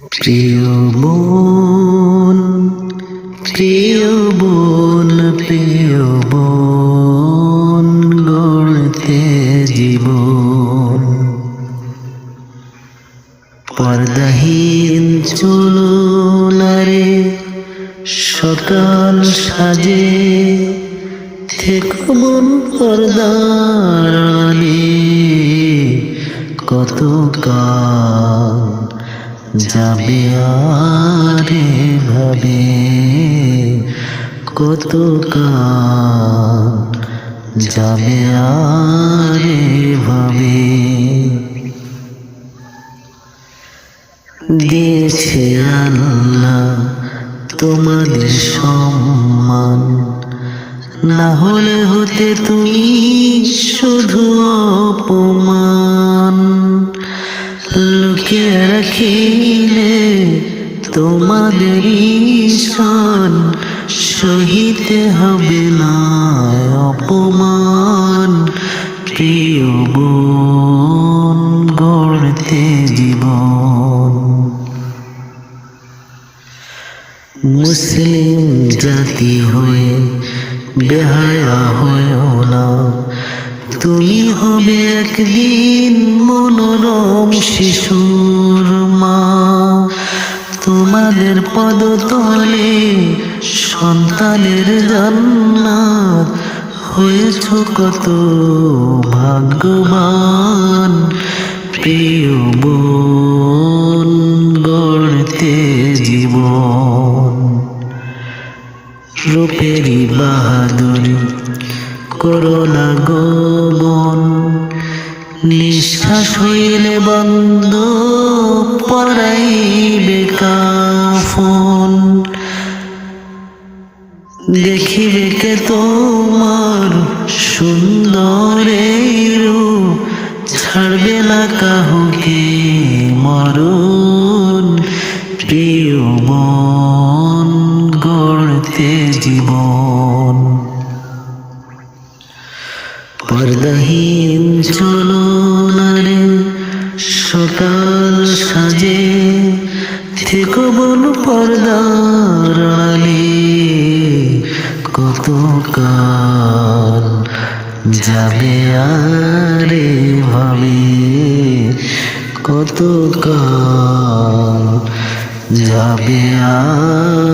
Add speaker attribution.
Speaker 1: প্রিয় বোন প্রিয় বোন প্রিয় বোন, গড়তে জীবন। পর্দাহীন চুলনারে সকাল সাজে থেকো মন পর্দারালে কত কাল যাবে আরে ভাবে কত কাল যাবে আরে ভাবে। দিয়েছে আল্লাহ তোমাদের সম্মান। না হলে হতে তুমি শুধু অপমান। লোকে রাখিলে তোমাদের ঈশান সহিতে হবে না অপমান। প্রিয় বোন, গড়তে জীবন। মুসলিম জাতি হয়ে বেহায়া হয়েও না। তুমি হবে একদিন মনোরম শিশুর মা। তোমাদের পদতলে সন্তানের জান্নাত। হয়েছ কত ভাগ্যবান। প্রিয় বোন, গড়তে জীবন। রূপেরই বাহাদুরি করোনা গোবন নিঃশ্বাস হইলে বন্ধ পড়াইবে কাফন। দেখিবে কে তোমার সুন্দর ছাড়বে না কাহুকে মরণ। প্রিয় মন, গড়তে জীবন। পর্দাহীন চলো নারে, সকাল সাজে। থেকো বন পর্দার আড়ালে কত কাল যাবে আরে ভাবে। কত কাল যাবে আরে